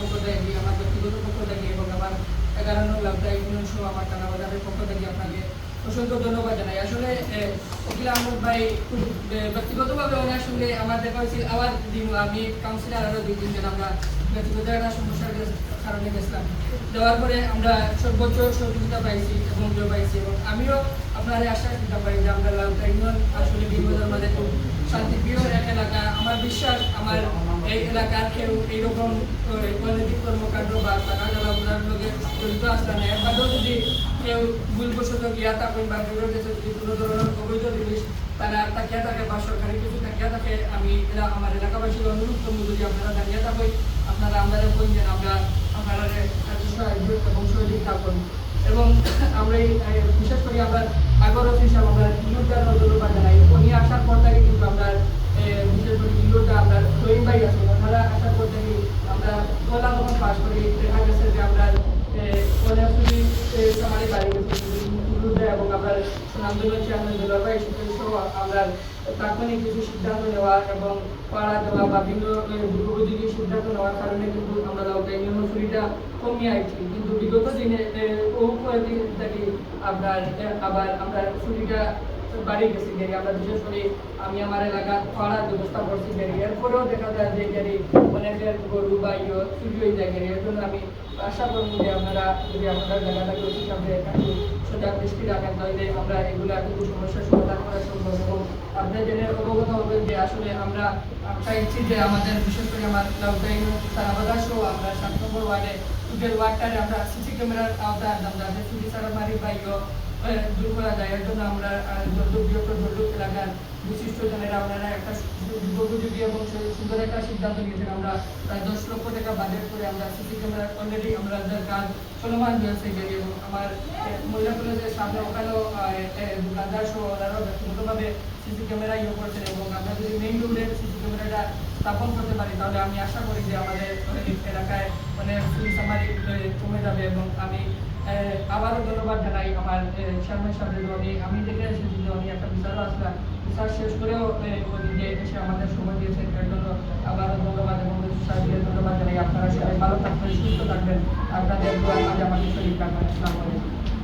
পক্ষ থেকে আমার ব্যক্তিগত পক্ষ থেকে এবং আমার এগারো নং লাভদা ইউনিয়ন সহ আমার পক্ষ থেকে আপনাকে অসংখ্য ধন্যবাদ জানাই। আসলে আহমদ ভাই ব্যক্তিগতভাবে ওনার সঙ্গে আমার দেখা আবার আমি কাউন্সিলর আরও দুই তিনজন আমরা ব্যক্তিগত একটা সমস্যার কারণে গেছিলাম। দেওয়ার পরে আমরা সর্বোচ্চ সহযোগিতা পাইছি এবং পাইছি এবং আমিও আপনার আশা দিতে পারি যে আমরা লাভদা ইউনিয়ন আসলে বিপদের মাঝে খুব শান্তিপ্রিয় এক এলাকা। আমার বিশ্বাস, আমার এই এলাকার কেউ এইরকম অনৈতিক কর্মকাণ্ড বা টাকা জ্বালাপোড়ার লোকে জড়িত আসলে না। এর বাদেও যদি কেউ ভুলবশত গিয়া থাকেন বা কেউ কাছে যদি কোনো ধরনের অবৈধ জিনিস তারা তাকিয়া থাকে বা সরকারি কিছু তাকিয়া থাকে, আমি আমার এলাকাবাসীর অনুরোধ করব, যদি আপনারা দাঁড়িয়ে থাকেন, আপনারা আমাদের আমরা আপনারা এবং সহযোগিতা এবং আমরা বিশেষ করে আমরা আগর হিসাব আমরা ইউরোপের ধন্যবাদ জানাই উনি আসার পর থেকে কিন্তু আমরা এ, বিশেষ করে ইউরোটা আমরা রহিম ভাই আছেন ওনারা আসার পর থেকে আমরা করি দেখা গেছে যে আমরা শুধু আমাদের বাড়ি এবং আমরা সুনামদুল্লাহ চেয়ারম্যান দুলার ভাই সহ আমরা তাৎক্ষণিক কিছু সিদ্ধান্ত নেওয়া এবং পাড়া দেওয়া বা বিভিন্ন দুর্গোপযোগী সিদ্ধান্ত নেওয়ার কারণে কিন্তু আমরা লাউকা ইউনিয়ন ফ্রিটা কমিয়ে আইছি। কিন্তু বিগত দিনে ও কয়েকদিন থেকে আপনার আবার আমরা ছুটিটা বাড়ি গেছি গেরি আমরা বিশেষ করে আমি আমার এলাকা পাড়ার ব্যবস্থা করছি গেরি এরপরেও দেখা যায় যে গেরি অনেকের গরু বা ইয়ে চুরি হয়ে যায় গেরি এর জন্য আমি আশা করব যে আপনারা যদি আপনারা জায়গাটাকে অতি সামনে একটু সজাগ দৃষ্টি রাখেন তাহলে আমরা এগুলা কিন্তু সমস্যার সমাধান করা সম্ভব এবং আপনি জেনে অবগত হবেন যে আসলে আমরা চাইছি যে আমাদের বিশেষ করে আমার লাউডাইন সারাবাদা সহ আমরা সাত নম্বর ওয়ার্ডে ওয়ার্ডটারে আমরা সিসি ক্যামেরার আওতায় আনতাম যাতে চুরি সারামারি বা ইয়ে এ, দূর করা যায়। এর জন্য আমরা বৃহত্তর জলদুক এলাকার বিশিষ্ট জনেরা আপনারা একটা উপযোগী এবং সুন্দর একটা সিদ্ধান্ত নিয়েছেন। আমরা প্রায় দশ লক্ষ টাকা বাজেট করে আমরা সিসি ক্যামেরা অলরেডি আমরা কাজ চলমান রয়েছে গেলে এবং আমার মহিলা কলেজের সামনে ওখানেও দোকানদার সহ ওনারাও ব্যক্তিগতভাবে সিসি ক্যামেরা ইয়ে করছেন এবং আমরা যদি মেইন রোডে সিসি ক্যামেরাটা স্থাপন করতে পারি, তাহলে আমি আশা করি যে আমাদের এলাকায় মানে পুলিশ আমার কমে যাবে এবং আমি আবারও ধন্যবাদ জানাই আমার চেয়ারম্যান সাহেবের অনেক আমি দেখে এসেছি যে উনি একটা বিচারও আসলাম বিচার শেষ করেও যে এসে আমাদের সময় দিয়েছেন, এর জন্য আবারও ধন্যবাদ এবং সাহেবকে ধন্যবাদ জানাই। আপনারা সবাই ভালো থাকবেন, সুস্থ থাকবেন। আপনাদের আজ আমাদের শরীর থাকবেন আসসালামু আলাইকুম